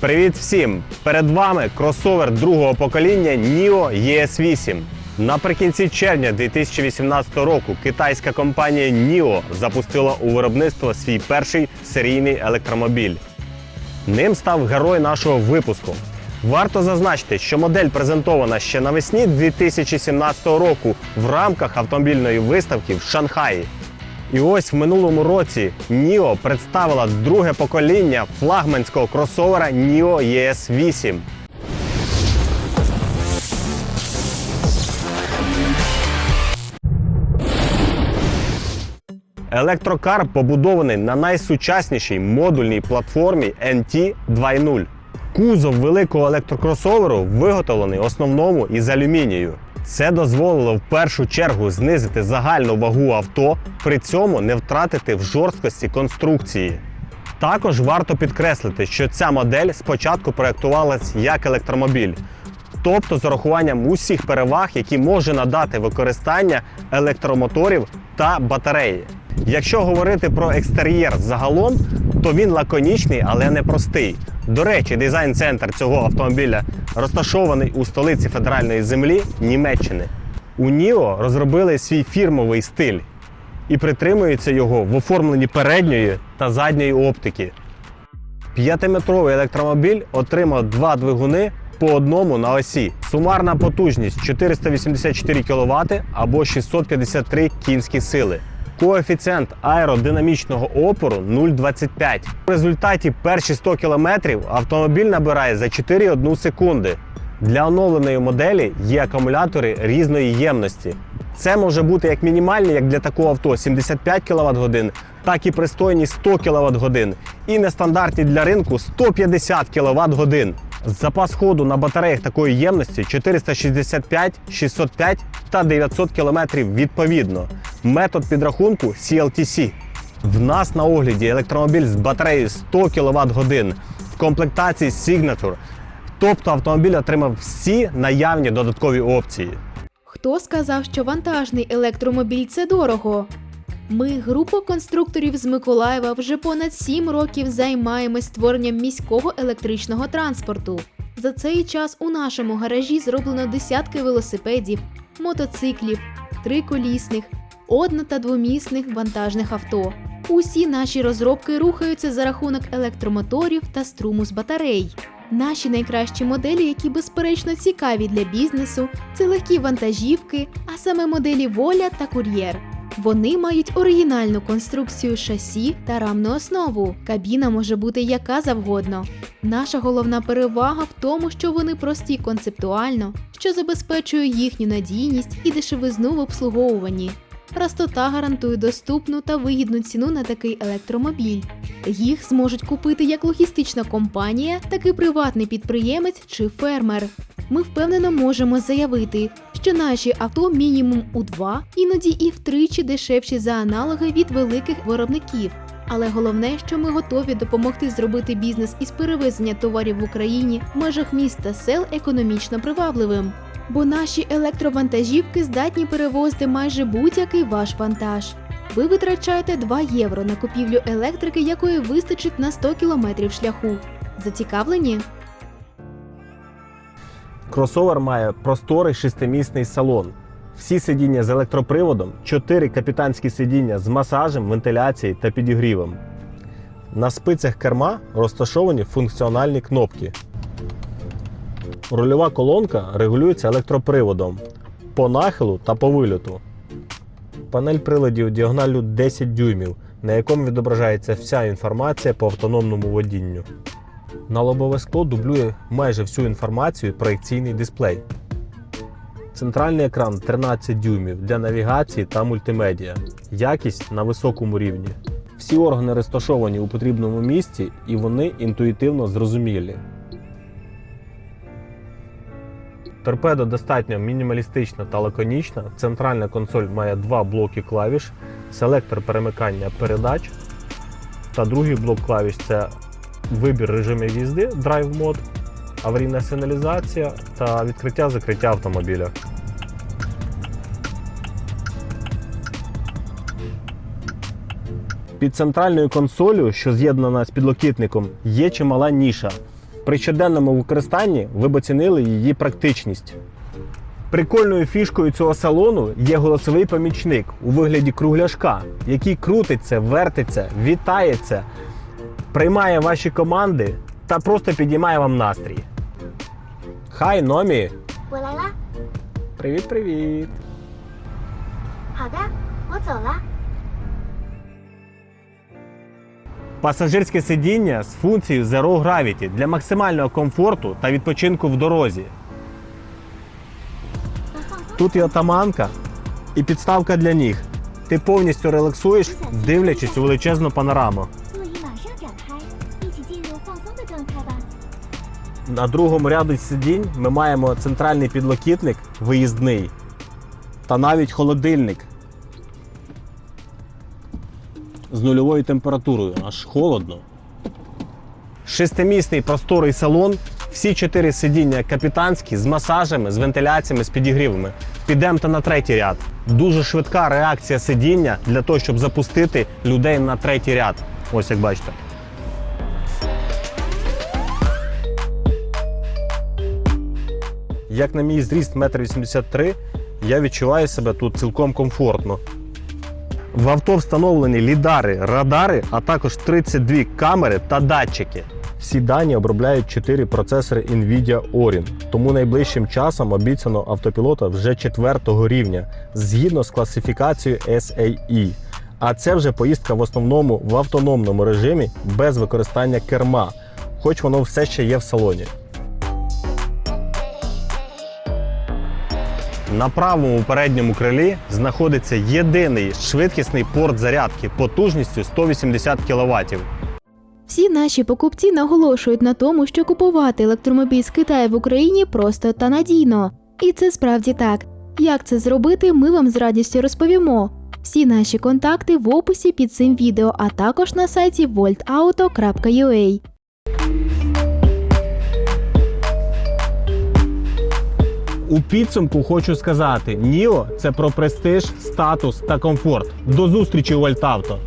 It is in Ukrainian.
Привіт всім! Перед вами кросовер другого покоління NIO ES8. Наприкінці червня 2018 року китайська компанія NIO запустила у виробництво свій перший серійний електромобіль. Ним став герой нашого випуску. Варто зазначити, що модель презентована ще навесні 2017 року в рамках автомобільної виставки в Шанхаї. І ось в минулому році NIO представила друге покоління флагманського кросовера NIO ES8. Електрокар побудований на найсучаснішій модульній платформі NT 2.0. Кузов великого електрокросоверу виготовлений основному із алюмінію. Це дозволило в першу чергу знизити загальну вагу авто, при цьому не втратити в жорсткості конструкції. Також варто підкреслити, що ця модель спочатку проєктувалась як електромобіль, тобто з урахуванням усіх переваг, які може надати використання електромоторів та батареї. Якщо говорити про екстер'єр загалом, то він лаконічний, але не простий. До речі, дизайн-центр цього автомобіля розташований у столиці федеральної землі Німеччини. У Ніо розробили свій фірмовий стиль і притримуються його в оформленні передньої та задньої оптики. П'ятиметровий електромобіль отримав два двигуни по одному на осі. Сумарна потужність 484 кВт або 653 кінські сили. Коефіцієнт аеродинамічного опору 0,25. В результаті перші 100 км автомобіль набирає за 4,1 секунди. Для оновленої моделі є акумулятори різної ємності. Це може бути як мінімальні, як для такого авто 75 кВт годин, так і пристойні 100 кВт годин, і нестандартні для ринку 150 кВт годин. Запас ходу на батареях такої ємності 465, 605 та 900 км відповідно. Метод підрахунку CLTC. В нас на огляді електромобіль з батареєю 100 кВт годин в комплектації Signature. Тобто автомобіль отримав всі наявні додаткові опції. Хто сказав, що вантажний електромобіль це дорого? Ми, група конструкторів з Миколаєва, вже понад 7 років займаємось створенням міського електричного транспорту. За цей час у нашому гаражі зроблено десятки велосипедів, мотоциклів, триколісних, одно- та двомісних вантажних авто. Усі наші розробки рухаються за рахунок електромоторів та струму з батарей. Наші найкращі моделі, які безперечно цікаві для бізнесу, це легкі вантажівки, а саме моделі Воля та Кур'єр. Вони мають оригінальну конструкцію шасі та рамну основу. Кабіна може бути яка завгодно. Наша головна перевага в тому, що вони прості концептуально, що забезпечує їхню надійність і дешевизну в обслуговуванні. Простота гарантує доступну та вигідну ціну на такий електромобіль. Їх зможуть купити як логістична компанія, так і приватний підприємець чи фермер. Ми впевнено можемо заявити, що наші авто мінімум у два, іноді і втричі дешевші за аналоги від великих виробників. Але головне, що ми готові допомогти зробити бізнес із перевезення товарів в Україні в межах міст та сел економічно привабливим. Бо наші електровантажівки здатні перевозити майже будь-який ваш вантаж. Ви витрачаєте 2 євро на купівлю електрики, якої вистачить на 100 кілометрів шляху. Зацікавлені? Кросовер має просторий шестимісний салон. Всі сидіння з електроприводом, 4 капітанські сидіння з масажем, вентиляцією та підігрівом. На спицях керма розташовані функціональні кнопки. Рульова колонка регулюється електроприводом по нахилу та по вильоту. Панель приладів діагоналю 10 дюймів, на якому відображається вся інформація по автономному водінню. На лобове скло дублює майже всю інформацію проекційний дисплей. Центральний екран 13 дюймів для навігації та мультимедіа. Якість на високому рівні. Всі органи розташовані у потрібному місці і вони інтуїтивно зрозумілі. Торпедо достатньо мінімалістична та лаконічна. Центральна консоль має два блоки клавіш, селектор перемикання передач та другий блок клавіш це вибір режимів їзди, Drive Mode, аварійна сигналізація та відкриття-закриття автомобіля. Під центральною консолью, що з'єднана з підлокітником, є чимала ніша. При щоденному використанні ви б оцінили її практичність. Прикольною фішкою цього салону є голосовий помічник у вигляді кругляшка, який крутиться, вертиться, вітається, приймає ваші команди та просто підіймає вам настрій. Хай, номі! 我来啦。 Привіт-привіт! 好的，我走了。 пасажирське сидіння з функцією Zero Gravity для максимального комфорту та відпочинку в дорозі. Тут і отаманка і підставка для ніг. Ти повністю релаксуєш, дивлячись у величезну панораму. На другому ряду сидінь ми маємо центральний підлокітник, виїзний та навіть холодильник з нульовою температурою. Аж холодно. Шестимісний просторий салон. Всі чотири сидіння капітанські з масажами, з вентиляціями, з підігрівами. Підемо на третій ряд. Дуже швидка реакція сидіння для того, щоб запустити людей на третій ряд. Ось як бачите. Як на мій зріст 1,83 м, я відчуваю себе тут цілком комфортно. В авто встановлені лідари, радари, а також 32 камери та датчики. Всі дані обробляють 4 процесори Nvidia Orin, тому найближчим часом обіцяно автопілота вже 4 рівня згідно з класифікацією SAE. А це вже поїздка в основному в автономному режимі без використання керма, хоч воно все ще є в салоні. На правому передньому крилі знаходиться єдиний швидкісний порт зарядки потужністю 180 кВт. Всі наші покупці наголошують на тому, що купувати електромобіль з Китаю в Україні просто та надійно. І це справді так. Як це зробити, ми вам з радістю розповімо. Всі наші контакти в описі під цим відео, а також на сайті voltauto.ua. У підсумку хочу сказати: Ніо це про престиж, статус та комфорт. До зустрічі у Альтавто!